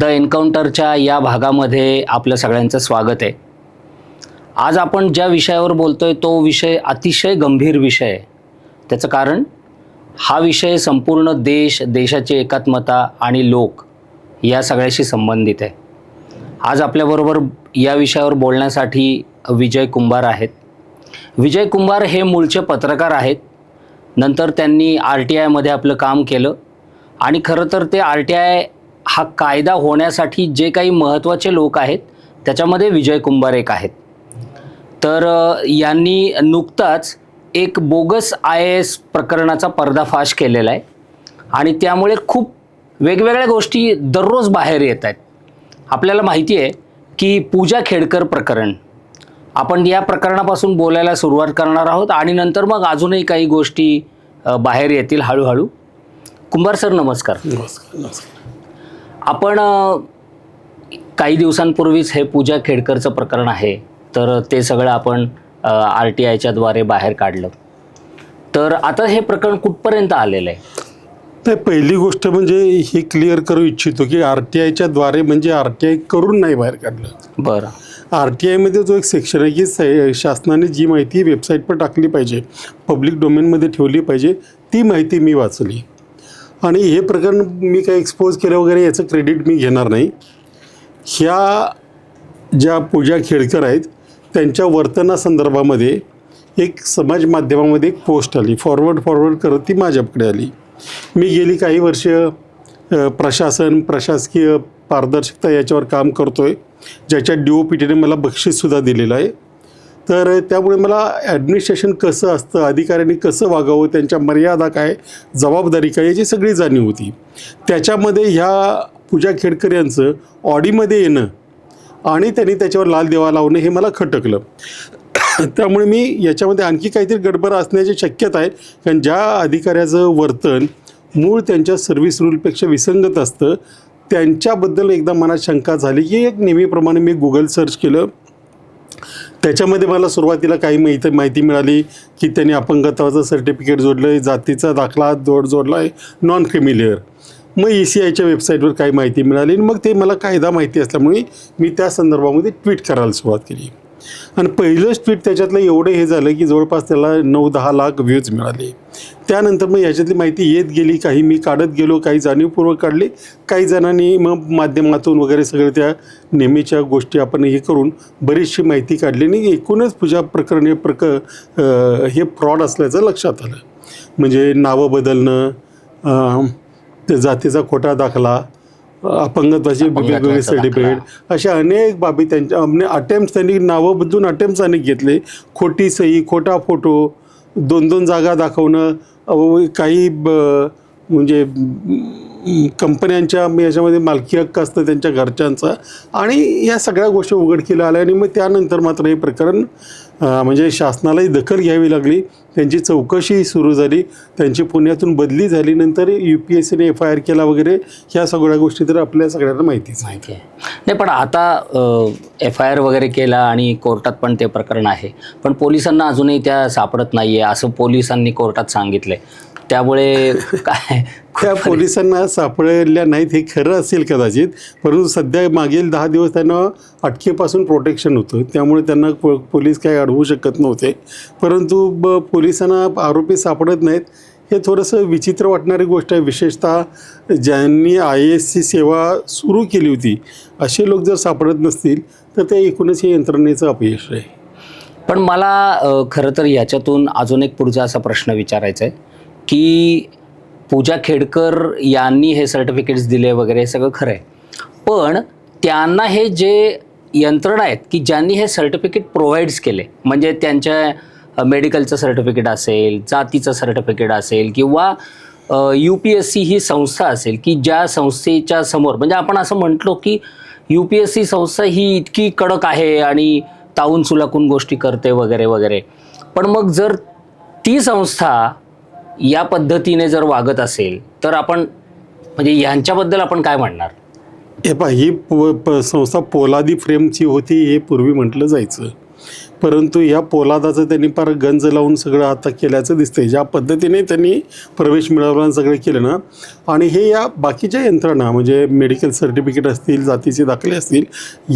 The एन्काउंटरच्या या भागामध्ये आपलं सगळ्यांचं स्वागत आहे. आज आपण ज्या विषयावर बोलतो आहे तो विषय अतिशय गंभीर विषय आहे. त्याचं कारण हा विषय संपूर्ण देश देशाची एकात्मता आणि लोक या सगळ्याशी संबंधित आहे. आज आपल्याबरोबर या विषयावर बोलण्यासाठी विजय कुंभार आहेत. विजय कुंभार हे मूळचे पत्रकार आहेत. नंतर त्यांनी आर टी आयमध्ये आपलं काम केलं आणि खरं तर ते आर टी आय हा कायदा होण्यासाठी जे काही महत्त्वाचे लोक आहेत त्याच्यामध्ये विजय कुंभार एक आहेत. तर यांनी नुकताच एक बोगस आय ए एस प्रकरणाचा पर्दाफाश केलेला आहे. आणि त्यामुळे खूप वेगवेगळ्या गोष्टी दररोज बाहेर येत आहेत. आपल्याला माहिती आहे की पूजा खेडकर प्रकरण. आपण या प्रकरणापासून बोलायला सुरुवात करणार आहोत आणि नंतर मग अजूनही काही गोष्टी बाहेर येतील हळूहळू. कुंभार सर नमस्कार. नमस्कार नमस्कार. आपण काही दिवसांपूर्वीच हे पूजा खेडकरचं प्रकरण आहे तर ते सगळं आपण आर टी आयच्या द्वारे बाहेर काढलं. तर आता हे प्रकरण कुठपर्यंत आलेलं आहे? नाही पहिली गोष्ट म्हणजे हे क्लिअर करू इच्छितो की आर टी आयच्या द्वारे म्हणजे आर टी आय करून नाही बाहेर काढलं. बरं. आर टी आयमध्ये जो एक सेक्शन आहे की शासनाने जी माहिती वेबसाईटवर टाकली पाहिजे पब्लिक डोमेनमध्ये ठेवली पाहिजे ती माहिती मी वाचली. आणि हे प्रकरण मी काही एक्सपोज केलं वगैरे याचं क्रेडिट मी घेणार नाही. ह्या ज्या पूजा खेडकर आहेत त्यांच्या वर्तनासंदर्भामध्ये एक समाज माध्यमामध्ये एक पोस्ट आली. फॉरवर्ड फॉरवर्ड करत ती माझ्याकडे आली. मी गेली काही वर्ष प्रशासन प्रशासकीय पारदर्शकता याच्यावर काम करतो आहे ज्याच्या डी ओ पी टीने मला बक्षीससुद्धा दिलेलं आहे. तर त्यामुळे मला ॲडमिनिस्ट्रेशन कसं असतं अधिकाऱ्यांनी कसं वागावं त्यांच्या मर्यादा काय जबाबदारी काय याची सगळी जाणीव होती. त्याच्यामध्ये ह्या पूजा खेडकर यांचं ऑडीमध्ये येणं आणि त्यांनी त्याच्यावर लाल देवा लावणं हे मला खटकलं. त्यामुळे मी याच्यामध्ये आणखी काहीतरी गडबड असण्याची शक्यता आहे कारण ज्या अधिकाऱ्याचं वर्तन मूळ त्यांच्या सर्व्हिस रूलपेक्षा विसंगत असतं त्यांच्याबद्दल एकदा मनात शंका झाली की एक नेहमीप्रमाणे मी गुगल सर्च केलं. त्याच्यामध्ये मला सुरुवातीला काही माहिती माहिती मिळाली की त्यांनी अपंगत्वाचं सर्टिफिकेट जोडलं आहे जातीचा दाखला जोड जोडला आहे नॉन क्रिमिलेअर मग ई सी आयच्या वेबसाईटवर काही माहिती मिळाली आणि मग ते मला कायदा माहिती असल्यामुळे मी त्या संदर्भामध्ये ट्विट करायला सुरुवात केली. आणि पहिलंच ट्विट त्याच्यातलं एवढं हे झालं की जवळपास त्याला नऊ दहा लाख व्ह्यूज मिळाले. त्यानंतर मग याच्यातली माहिती येत गेली काही मी काढत गेलो काही जाणीवपूर्वक काढली काही जणांनी मग माध्यमातून वगैरे सगळं त्या नेहमीच्या गोष्टी आपण हे करून बरीचशी माहिती काढली आणि एकूणच पूजा प्रकरण हे प्रक हे फ्रॉड असल्याचं लक्षात आलं. म्हणजे नावं बदलणं त्या जातीचा खोटा दाखला अपंगत्वाचे वेगवेगळे सर्टिफिकेट अशा अनेक बाबी त्यांच्या अटेम्प्ट त्यांनी नावं बदलून अटेम्प्ट अनेक घेतले. खोटी सही खोटा फोटो दोन दोन जागा दाखवणं काही ब- म्हणजे कंपन्यांच्या याच्यामध्ये मालकी हक्क असतं त्यांच्या घरच्यांचा. आणि या सगळ्या गोष्टी उघडकीला आल्या आणि मग त्यानंतर मात्र हे प्रकरण म्हणजे शासनालाही दखल घ्यावी लागली. त्यांची चौकशी सुरू झाली. त्यांची पुण्यातून बदली झाली. नंतर यू पी एस सीने एफ आय आर केला वगैरे. ह्या सगळ्या गोष्टी तर आपल्या सगळ्यांना माहितीच माहिती आहे नाही पण आता एफ आय आर वगैरे केला आणि कोर्टात पण ते प्रकरण आहे. पण पोलिसांना अजूनही त्या सापडत नाही आहे असं पोलिसांनी कोर्टात सांगितलं आहे त्यामुळे काय त्या पोलिसांना सापडल्या नाहीत हे खरं असेल कदाचित परंतु सध्या मागील दहा दिवस त्यांना अटकेपासून प्रोटेक्शन होतं. त्यामुळे त्यांना पो पोलीस काही अडवू शकत नव्हते. परंतु ब पोलिसांना आरोपी सापडत नाहीत. हे थोडंसं विचित्र वाटणारी गोष्ट आहे. विशेषतः ज्यांनी आय एसची सेवा सुरू केली होती असे लोक जर सापडत नसतील तर ते एकूणच हे यंत्रणेचं अपयश आहे. पण मला खरं तर याच्यातून अजून एक पुढचा असा प्रश्न विचारायचा आहे. की पूजा खेडकर यांनी हे सर्टिफिकेट्स दिले वगैरे हे सगळं खरं आहे पण त्यांना हे जे यंत्रणा आहेत की ज्यांनी हे सर्टिफिकेट प्रोव्हाइड्स केले म्हणजे त्यांच्या मेडिकलचं सर्टिफिकेट असेल जातीचं सर्टिफिकेट असेल किंवा यू पी एस सी ही संस्था असेल की ज्या संस्थेच्या समोर म्हणजे आपण असं म्हटलो की यू पी एस सी संस्था ही इतकी कडक आहे आणि तावून सुलाकून गोष्टी करते वगैरे वगैरे. पण मग जर ती संस्था या पद्धतीने जर वागत असेल तर आपण म्हणजे यांच्याबद्दल आपण काय म्हणणार? हे पहा ही प प- संस्था पोलादी फ्रेमची होती हे पूर्वी म्हटलं जायचं. परंतु या पोलादाचं त्यांनी फार गंज लावून सगळं आता केल्याचं दिसतंय. ज्या पद्धतीने त्यांनी प्रवेश मिळवला सगळं केलं ना आणि हे या बाकीच्या यंत्रणा म्हणजे मेडिकल सर्टिफिकेट असतील जातीचे दाखले असतील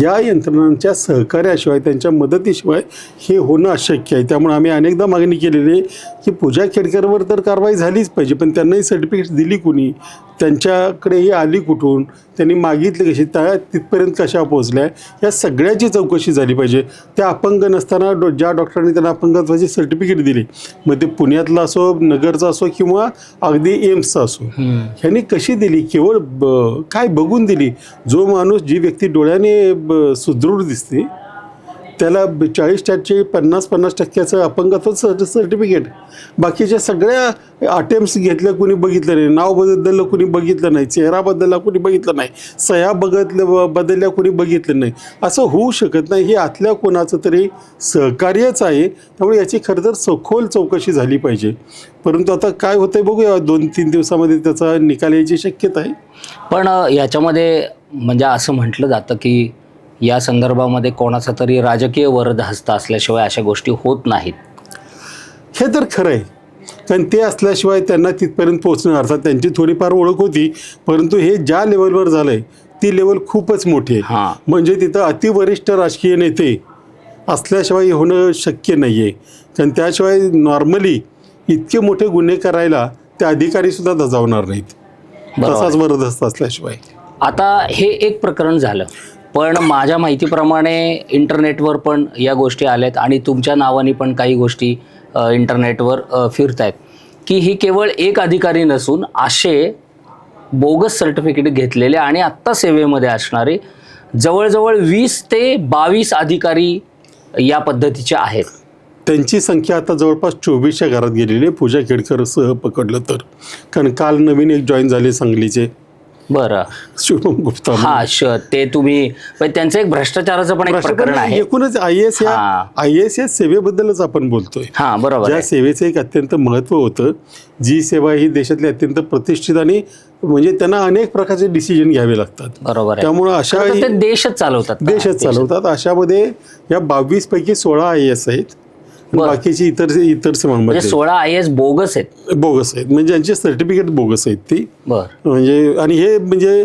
या यंत्रणांच्या सहकार्याशिवाय त्यांच्या मदतीशिवाय हे होणं अशक्य आहे. त्यामुळे आम्ही अनेकदा मागणी केलेली आहे की पूजा खेडकरवर तर कारवाई झालीच पाहिजे पण त्यांनाही सर्टिफिकेट दिली कुणी? त्यांच्याकडे ही आली कुठून? त्यांनी मागितली कशी? त्या तिथपर्यंत कशा पोहोचल्या? या सगळ्याची चौकशी झाली पाहिजे. त्या अपंग नसतात नसताना डॉ ज्या डॉक्टरांनी त्यांना अपंगत्वाची सर्टिफिकेट दिली मग ते पुण्यातलं असो नगरचं असो किंवा अगदी एम्सचं असो ह्यांनी कशी दिली? केवळ काय बघून दिली? जो माणूस जी व्यक्ती डोळ्याने सुदृढ दिसते त्याला चाळीस टक्के पन्नास पन्नास टक्क्याचं अपंगत्व सर्टिफिकेट बाकीच्या सगळ्या अटेम्प्ट्स घेतल्या कुणी बघितलं नाही. नाव बदललं कुणी बघितलं नाही. चेहरा बदलला कुणी बघितलं नाही. सह्या बघितलं बदलल्या कुणी बघितलं नाही. असं होऊ शकत नाही. हे आतल्या कोणाचं तरी सहकार्यच आहे. त्यामुळे याची खरं तर सखोल चौकशी झाली पाहिजे. परंतु आता काय होतं आहे बघूया. दोन तीन दिवसामध्ये त्याचा निकाल यायची शक्यता आहे. पण याच्यामध्ये म्हणजे असं म्हटलं जातं की या संदर्भामध्ये कोणाचा तरी राजकीय वरद हस्त असल्याशिवाय अशा गोष्टी होत नाहीत. हे तर खरं आहे. कारण ते असल्याशिवाय त्यांना तिथपर्यंत पोहोचणं अर्थात त्यांची थोडीफार ओळख होती परंतु हे ज्या लेवलवर झालं आहे ती लेवल खूपच मोठी आहे. हां. म्हणजे तिथं अतिवरिष्ठ राजकीय नेते असल्याशिवाय होणं शक्य नाही आहे कारण त्याशिवाय नॉर्मली इतके मोठे गुन्हे करायला ते अधिकारीसुद्धा दजावणार नाहीत. तसाच वरदस्त असल्याशिवाय. आता हे एक प्रकरण झालं. पण माझ्या माहितीप्रमाणे इंटरनेटवर पण या गोष्टी आल्यात आणि तुमच्या नावाने पण काही गोष्टी इंटरनेटवर फिरत आहेत की ही केवळ एक अधिकारी नसून असे बोगस सर्टिफिकेट घेतलेले आणि आत्ता सेवेमध्ये असणारे जवळजवळ वीस ते बावीस अधिकारी या पद्धतीचे आहेत. त्यांची संख्या आता जवळपास चोवीसच्या घरात गेलेली आहे. पूजा खेडकर सह पकडलं तर. कारण काल नवीन एक जॉईन झाले सांगलीचे. बरं. शुभम गुप्ता हा श ते तुम्ही पण त्यांचं एक भ्रष्टाचाराचं पण एक प्रकरण आहे. एकूणच आय एस या हा. आय एस या सेवेबद्दलच आपण बोलतोय. हा बरोबर ज्या आहे. सेवेचं एक अत्यंत महत्त्व होतं जी सेवा ही देशातली अत्यंत प्रतिष्ठित आणि म्हणजे त्यांना अनेक प्रकारचे डिसिजन घ्यावे लागतात. बरोबर आहे. त्यामुळं अशा खरं तर ते देशच चालवतात. ना. देशच. चालवतात. अशामध्ये या बावीस पैकी सोळा आय एस आहेत. बाकीची इतर इतर म्हणजे सोळा आय एस बोगस आहेत. बोगस आहेत. म्हणजे ज्यांचे सर्टिफिकेट बोगस आहेत ती. बर. म्हणजे आणि हे म्हणजे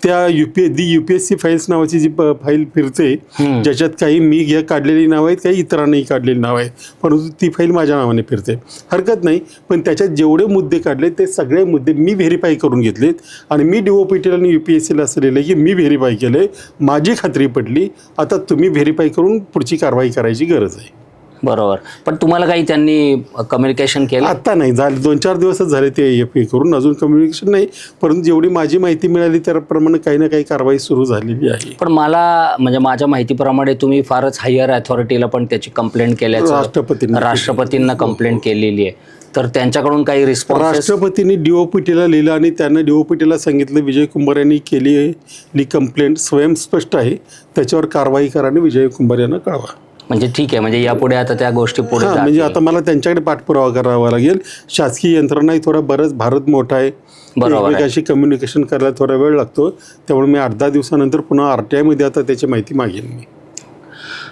त्या UP the U P S C files नावाची जी फाईल फिरते. ज्याच्यात काही मी घ्या काढलेली नावं आहेत काही इतरांनाही काढलेली नावं आहेत. परंतु ती फाईल माझ्या नावाने फिरते. हरकत नाही पण त्याच्यात जेवढे मुद्दे काढले ते सगळे मुद्दे मी व्हेरीफाय करून घेतलेत. आणि मी डी ओ पी टीला आणि यू पी एस सीला असं लिहिलं की मी व्हेरीफाय केलं माझी खात्री पडली आता तुम्ही व्हेरीफाय करून पुढची कारवाई करायची गरज आहे. बरोबर. पण तुम्हाला काही त्यांनी कम्युनिकेशन केलं? आत्ता नाही. झाले दोन चार दिवसच झाले ते एफ ए करून. अजून कम्युनिकेशन नाही. परंतु जेवढी माझी माहिती मिळाली त्याप्रमाणे काही ना काही कारवाई सुरू झालेली आहे. पण मला म्हणजे माझ्या माहितीप्रमाणे तुम्ही फारच हायर अथॉरिटीला पण त्याची कंप्लेंट केल्याचं राष्ट्रपतींना राष्ट्रपतींना कंप्लेंट केलेली आहे. तर त्यांच्याकडून काही रिस्पॉन्स राष्ट्रपतींनी डीओपीटीला लिहिलं आणि त्यांना डीओपीटीला सांगितलं विजय कुंभार यांनी केलेली कंप्लेंट स्वयंस्पष्ट आहे. त्याच्यावर कारवाई करा आणि विजय कुंभार यांना कळवा. म्हणजे ठीक आहे म्हणजे यापुढे आता त्या गोष्टी पुढे हां म्हणजे. आता मला त्यांच्याकडे पाठपुरावा करावा लागेल. शासकीय यंत्रणाही थोडा बरंच भारत मोठा आहे. बरोबर आहे. एकमेकाशी कम्युनिकेशन करायला थोडा वेळ लागतो. त्यामुळे मी दहा दिवसानंतर पुन्हा आर टी आयमध्ये आता त्याची माहिती मागेन मी.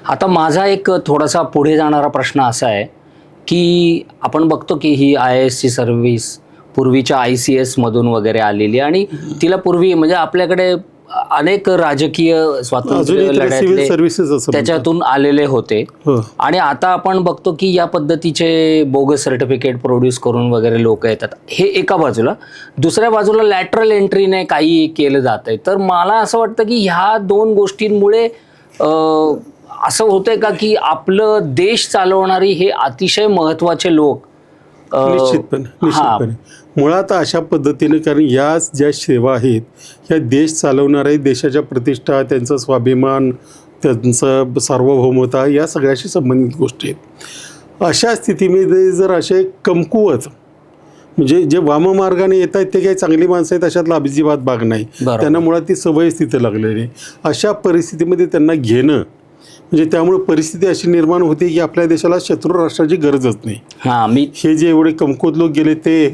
आता माझा एक थोडासा पुढे जाणारा प्रश्न असा आहे की आपण बघतो की ही आय एस ची सर्व्हिस पूर्वीच्या आय सी एसमधून वगैरे आलेली आणि तिला पूर्वी म्हणजे आपल्याकडे अनेक राजकीय स्वातंत्र्य लढ्यातले. त्याच्यातून आलेले होते. हो. आणि आता आपण बघतो की या पद्धतीचे बोगस सर्टिफिकेट प्रोड्यूस करून वगैरे लोक येतात. हे एका बाजूला. दुसऱ्या बाजूला लॅटरल एंट्रीने काही केलं जात आहे तर मला असं वाटतं की ह्या दोन गोष्टींमुळे असं होतंय का की आपलं देश चालवणारी हे अतिशय महत्त्वाचे लोक हा. निश्चितपणे. मुळात अशा पद्धतीने कारण या ज्या सेवा आहेत ह्या देश चालवणाऱ्या देशाच्या प्रतिष्ठा त्यांचा स्वाभिमान त्यांचं सार्वभौमता या सगळ्याशी संबंधित गोष्टी आहेत. अशा स्थितीमध्ये जर असे कमकुवत म्हणजे जे वाममार्गाने येत आहेत ते काही चांगली माणसं आहेत अशातला अजिबात भाग नाही. त्यांना मुळात ती सवय तिथं लागलेली अशा परिस्थितीमध्ये त्यांना घेणं म्हणजे त्यामुळे परिस्थिती अशी निर्माण होते की आपल्या देशाला शत्रू राष्ट्राची गरजच नाही. हा मी हे जे एवढे कमकुवत लोक गेले ते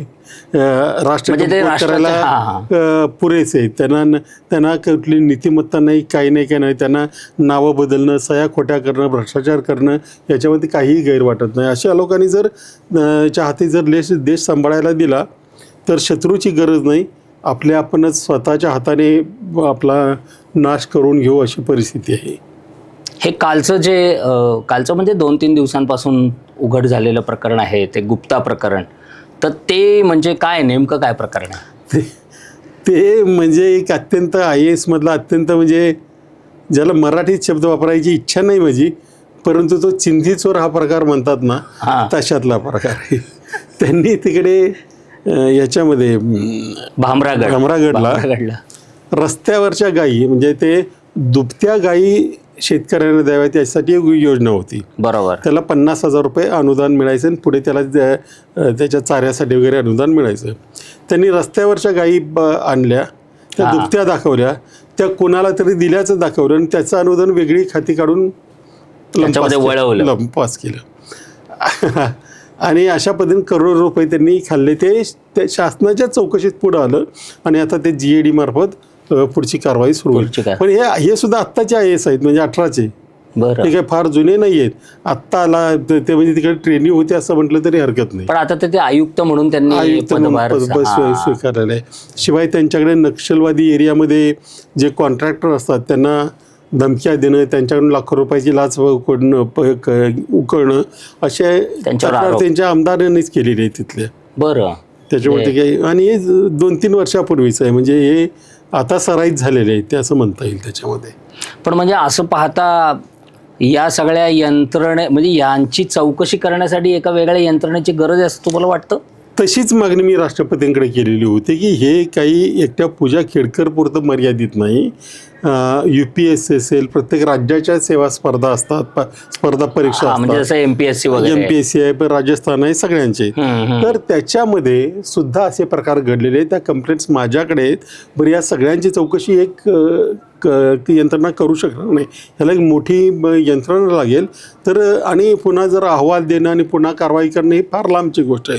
राष्ट्र म्हणजे ते कमकुवत राष्ट्राचे- करायला हा. अं, पुरेसे आहेत. त्यांना त्यांना कुठली नीतिमत्ता नाही काही नाही काही नाही. त्यांना नावं बदलणं सया खोट्या करणं भ्रष्टाचार करणं याच्यामध्ये काहीही गैर वाटत नाही. अशा लोकांनी जर अं, च्या हाती जर देश देश सांभाळायला दिला तर शत्रूची गरज नाही. आपल्या आपणच स्वतःच्या हाताने आपला नाश करून घेऊ अशी परिस्थिती आहे. हे कालचं जे कालचं म्हणजे दोन तीन दिवसांपासून उघड झालेलं प्रकरण आहे ते गुप्ता प्रकरण. तर ते म्हणजे काय नेमकं काय प्रकरण आहे? ते म्हणजे एक अत्यंत आय एस मधला अत्यंत म्हणजे ज्याला मराठीत शब्द वापरायची इच्छा नाही माझी परंतु तो चिंधी चोर हा प्रकार म्हणतात ना तशातला प्रकार आहे. त्यांनी तिकडे याच्यामध्ये भामरागड. भामरागडला भामरागडला. रस्त्यावरच्या गायी म्हणजे ते दुभत्या गायी शेतकऱ्यांना द्याव्यात यासाठी एक योजना होती. बरोबर. त्याला पन्नास हजार रुपये अनुदान मिळायचं आणि पुढे त्याला त्याच्या चाऱ्यासाठी वगैरे अनुदान मिळायचं. त्यांनी रस्त्यावरच्या गायी आणल्या त्या. दुभत्या दाखवल्या त्या कोणाला तरी दिल्याचं दाखवलं आणि त्याचं अनुदान वेगळी खाती काढून लंपास. केलं. आणि अशा पद्धतीने करोड रुपये त्यांनी खाल्ले. ते ते शासनाच्या चौकशीत पुढं आलं आणि आता ते जी ए डी मार्फत अ, पुढची कारवाई सुरू होईल? पण हे हे सुद्धा आत्ताचे आय एस आहेत म्हणजे अठराचे. बरं. ते काही फार जुने नाही आहेत. आत्ता आला ते ते म्हणजे तिकडे ट्रेनिंग होती असं म्हटलं तरी हरकत नाही. पण आता ते ते आयुक्त म्हणून त्यांनी आयुक्त म्हणून पदभार पद- पद स्वी- हा. स्वीकारलेलं आहे. शिवाय त्यांच्याकडे नक्षलवादी एरियामध्ये जे कॉन्ट्रॅक्टर असतात त्यांना धमक्या देणं त्यांच्याकडून लाखो रुपयाची लाच उकडणं प- क- उकळणं असे त्यांच्यावर तक्रार आरोप. त्यांच्या आमदारांनीच केलेली आहे तिथल्या बरं. त्याच्यामुळे ते काही आणि हे दोन तीन वर्षापूर्वीच आहे. म्हणजे हे आता सराईत झालेले आहे ते असं म्हणता येईल त्याच्यामध्ये. पण म्हणजे असं पाहता या सगळ्या यंत्रणे म्हणजे यांची चौकशी करण्यासाठी एका वेगळ्या यंत्रणेची गरज आहे असं तुम्हाला वाटतं? तशीच मागणी मी राष्ट्रपतींकडे केलेली होती की हे काही एकट्या पूजा खेडकर पुरतं मर्यादित नाही. यू पी एस असेल प्रत्येक राज्याच्या सेवा स्पर्धा असतात प- स्पर्धा परीक्षा म्हणजे असतात. जसं MPSC M P S C आहे पण राजस्थान आहे सगळ्यांचे. तर त्याच्यामध्ये सुद्धा असे प्रकार घडलेले आहेत. त्या कंप्लेंट्स माझ्याकडे आहेत. बरं या सगळ्यांची चौकशी एक क- यंत्रणा करू शकणार नाही. ह्याला एक मोठी यंत्रणा लागेल. तर आणि पुन्हा जर अहवाल देणं आणि पुन्हा कारवाई करणं ही फार लांबची गोष्ट आहे.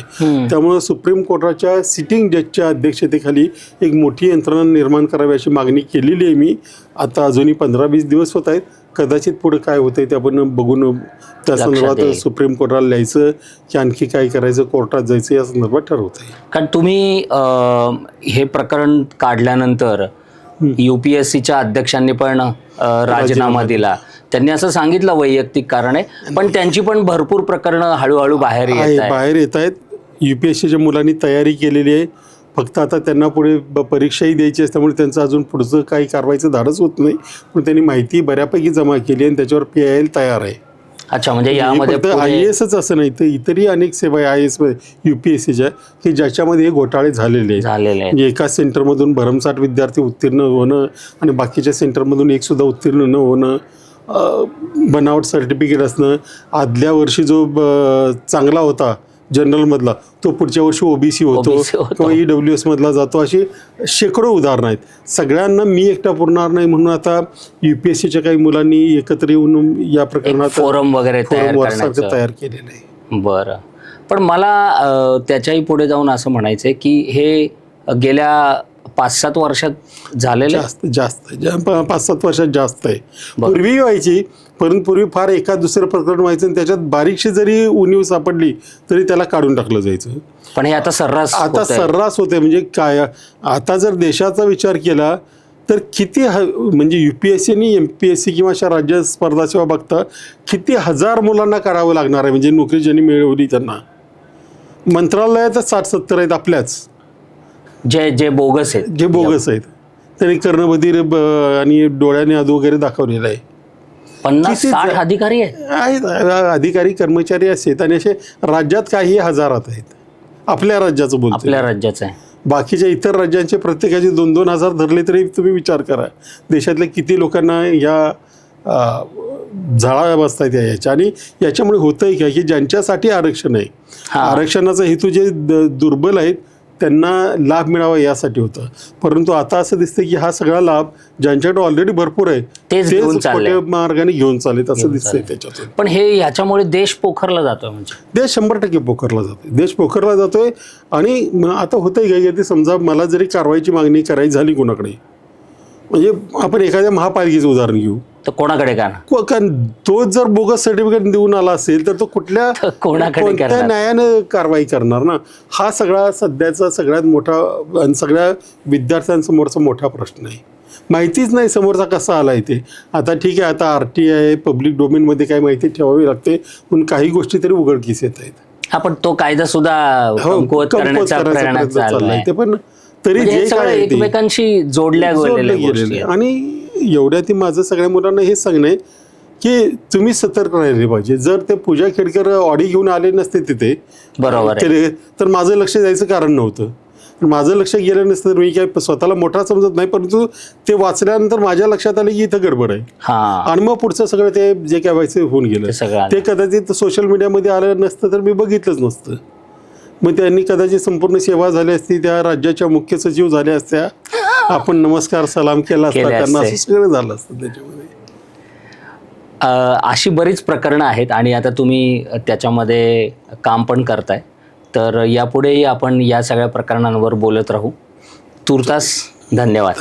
त्यामुळं सुप्रीम कोर्टाच्या सिटिंग जजच्या अध्यक्षतेखाली एक मोठी यंत्रणा निर्माण करावी अशी मागणी केलेली आहे मी. आता अजूनही पंधरा वीस दिवस होत आहेत. कदाचित पुढे काय होतंय ते आपण बघून त्या संदर्भात. सुप्रीम कोर्टाला लिहायचं की आणखी काय करायचं कोर्टात जायचं या संदर्भात ठरवत आहे कारण तुम्ही हे प्रकरण काढल्यानंतर यू पी एस सीच्या अध्यक्षांनी पण राजीनामा दिला. त्यांनी असं सांगितलं वैयक्तिक कारण आहे पण त्यांची पण भरपूर प्रकरणं हळूहळू बाहेर बाहेर येत आहेत. यू पी एस सीच्या मुलांनी तयारी केलेली आहे. फक्त आता त्यांना पुढे ब- परीक्षाही द्यायची असल्यामुळे त्यांचं अजून पुढचं काही कारवाईचं धाडच होत नाही. पण त्यांनी माहिती बऱ्यापैकी जमा केली आणि त्याच्यावर पी आय एल तयार आहे. अच्छा म्हणजे यामध्ये फक्त आय एसच असं नाही तर इतरही अनेक सेवा आहे I S U P S सीच्या की ज्याच्यामध्ये हे घोटाळे झालेले झालेले आहेत. म्हणजे एका सेंटरमधून भरमसाठ विद्यार्थी उत्तीर्ण होणं आणि बाकीच्या सेंटरमधून एक सुद्धा उत्तीर्ण न होणं अ, बनावट सर्टिफिकेट असणं आदल्या वर्षी जो ब- चांगला होता जनरलमधला तो पुढच्या वर्षी ओबीसी होतो. किंवा ई डब्ल्यू एसमधला जातो अशी शेकडो उदाहरणं आहेत. सगळ्यांना मी एकटा पुरणार नाही म्हणून आता यू पी एस सीच्या काही मुलांनी एकत्र येऊन या प्रकरणात फोरम वगैरे तयार केलेलं आहे. बरं. पण मला त्याच्याही पुढे जाऊन असं म्हणायचं आहे की हे गेल्या पाच सात वर्षात झालेलं. जास्त जास्त जा- पाच सात वर्षात जास्त आहे बरं. पूर्वी व्हायची परंतु पूर्वी फार एका दुसरं प्रकरण व्हायचं आणि त्याच्यात बारीकशी जरी उणीव सापडली तरी त्याला काढून टाकलं जायचं पण हे आता सर्रास आता होतंय. सर्रास होते म्हणजे काय आता जर देशाचा विचार केला तर किती ह म्हणजे यू पी एस सी आणि एम पी एस सी किंवा अशा राज्य स्पर्धा सेवा बघता किती हजार मुलांना काढावं लागणार आहे म्हणजे नोकरी ज्यांनी मिळवली त्यांना मंत्रालयातच साठ सत्तर आहेत आपल्याच जे जे बोगस आहेत. जे बोगस आहेत. त्यांनी कर्णबधीर आणि डोळ्याने अधू वगैरे दाखवलेलं आहे. पन्नास किती साठ अधिकारी आहेत. अधिकारी कर्मचारी आहेत आणि असे राज्यात काही हजारात आहेत. आपल्या राज्याचं बोलतो आपल्या राज्याचं आहे. बाकीच्या इतर राज्यांचे प्रत्येकाचे दोन दोन हजार धरले तरी तुम्ही विचार करा. देशातल्या किती लोकांना या अ, झळा बसतायत या याच्या आणि याच्यामुळे होतंय काय की ज्यांच्यासाठी आरक्षण आहे. हा. आरक्षणाचा हेतू जे द- दुर्बल आहेत त्यांना लाभ मिळावा यासाठी होतं. परंतु आता असं दिसतं की हा सगळा लाभ ज्यांच्याकडे ऑलरेडी भरपूर आहे तेच चालले. खोट्या मार्गाने घेऊन चालेत असं दिसतंय चालले. त्याच्यातून. पण हे ह्याच्यामुळे देश पोखरला जातोय म्हणजे. देश शंभर टक्के पोखरला जातोय. देश पोखरला जातोय आणि आता होतंय काय की समजा मला जरी कारवाईची मागणी करायची झाली कोणाकडे म्हणजे आपण एखाद्या महापालिकेचं उदाहरण घेऊ. तर कोणाकडे का कारण तो जर बोगस सर्टिफिकेट देऊन आला असेल तर तो कुठल्या तर कोणाकडे कोणत्या करणार? न्यायानं कारवाई करणार ना? हा सगळा सध्याचा सगळ्यात मोठा आणि सगळ्या विद्यार्थ्यांसमोरचा मोठा प्रश्न आहे. माहितीच नाही समोरचा कसा आला इथे आता ठीक आहे आता आर टी आय पब्लिक डोमेनमध्ये काय माहिती ठेवावी लागते पण काही गोष्टी तरी उघडकीस येत आहेत. हा पण तो कायदा सुद्धा हो, कमकुवत कमकुवत करण्याचा करायचा प्रयत्न प्रयत्न चाललाय. चाललाय ते पण तरी म्हणजे हे जे सगळं काय आहे ते- एकमेकांशी जोडल्या जोडले गेलेल्या गोष्टी गेलेले. आहेत. आणि एवढ्या ती माझं सगळ्या मुलांना हेच सांगणं आहे की तुम्ही सतर्क राहिले पाहिजे. जर ते पूजा खेडकर ऑडी घेऊन आले नसते तिथे बरोबर आहे. तर तर माझं लक्ष द्यायचं कारण नव्हतं. माझं लक्ष गेलं नसतं तर मी काय स्वतःला मोठा समजत नाही परंतु ते वाचल्यानंतर माझ्या लक्षात आलं की इथं गडबड आहे. हा. आणि मग पुढचं सगळं ते जे काय व्हायचं होऊन गेलं. ते सगळं आलं. ते कदाचित सोशल मीडियामध्ये आलं नसतं तर मी बघितलंच नसतं. मग त्यांनी कदाचित संपूर्ण सेवा झाली असती त्या राज्याच्या मुख्य सचिव झाल्या असत्या. आपण नमस्कार सलाम केला असता त्यांना. असं सगळं झालं असतं त्याच्यामध्ये. अ, अशी बरीच प्रकरणं आहेत आणि आता तुम्ही त्याच्यामध्ये काम पण करताय. तर यापुढेही आपण या सगळ्या प्रकरणांवर बोलत राहू. तुर्तास धन्यवाद.